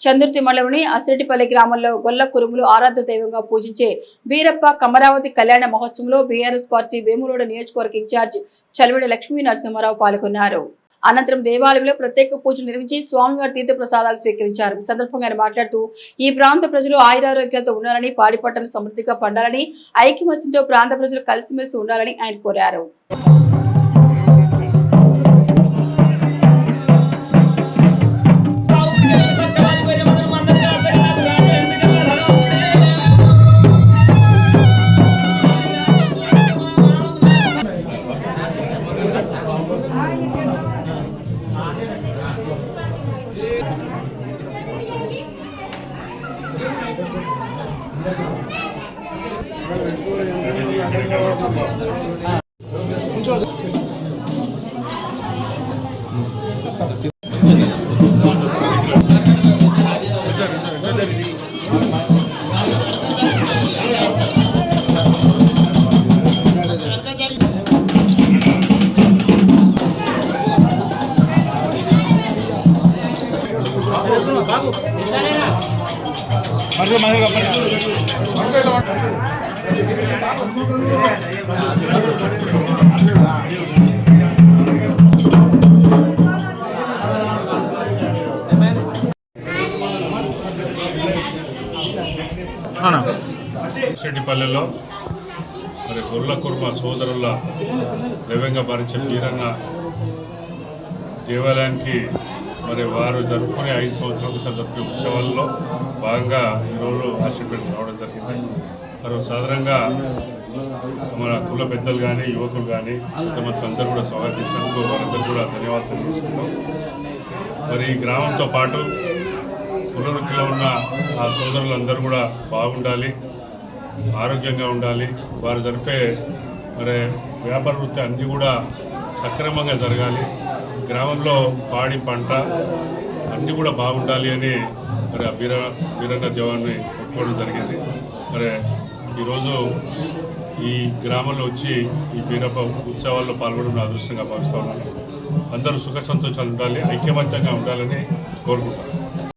చందుర్తి మండలంలోని అసిరెడ్డిపల్లి గ్రామంలో గొల్ల కురుములు ఆరాధ్య దైవంగా పూజించే వీరప్ప కమరావతి కళ్యాణ మహోత్సవంలో బీఆర్ఎస్ పార్టీ వేములోడ నియోజకవర్గ ఇన్ఛార్జ్ చలివిడి లక్ష్మీ నరసింహారావు పాల్గొన్నారు. అనంతరం దేవాలయంలో ప్రత్యేక పూజలు నిర్మించి స్వామివారి తీర్థ ప్రసాదాలు స్వీకరించారు. ఈ సందర్భంగా ఆయన మాట్లాడుతూ ఈ ప్రాంత ప్రజలు ఆయురారోగ్యాలతో ఉండాలని పాడి పంటలు సమృద్ధిగా పండాలని ఐక్యమత్యంతో ప్రాంత ప్రజలు కలిసిమెలిసి ఉండాలని ఆయన కోరారు. బాబు శెట్టిపల్లెలో మరి గొర్రెల కుర్మ సోదరుల దైవంగా భావించే వీరన్న దేవాలయానికి మరి వారు జరుపుకునే ఐదు సంవత్సరాలకు ఒకసారి జరుపుకునే ఉత్సవాల్లో భాగంగా ఈరోజు ఆశీర్వాదం రావడం జరిగింది. మరి సాధారణంగా మన కుల పెద్దలు కానీ యువకులు కానీ తమ అందరూ కూడా స్వాగతించినందుకు వారందరూ కూడా ధన్యవాదాలు తెలియజేసుకుంటాం మరి ఈ గ్రామంతో పాటు పునరుద్ధిలో ఉన్న ఆ సోదరులందరూ కూడా బాగుండాలి ఆరోగ్యంగా ఉండాలి. వారు జరిపే మరి వ్యాపార వృత్తి అన్నీ కూడా సక్రమంగా జరగాలి. గ్రామంలో పాడి పంట అన్నీ కూడా బాగుండాలి అని మరి ఆ వీర వీరన్న జవాన్ని ఒప్పుకోవడం జరిగింది. మరి ఈరోజు ఈ గ్రామంలో వచ్చి ఈ వీరప్ప ఉత్సవాల్లో పాల్గొనడం నా అదృష్టంగా భావిస్తా ఉన్నాను. అందరూ సుఖ సంతోషాలు ఉండాలి ఐక్యమత్యంగా ఉండాలని కోరుకుంటున్నాను.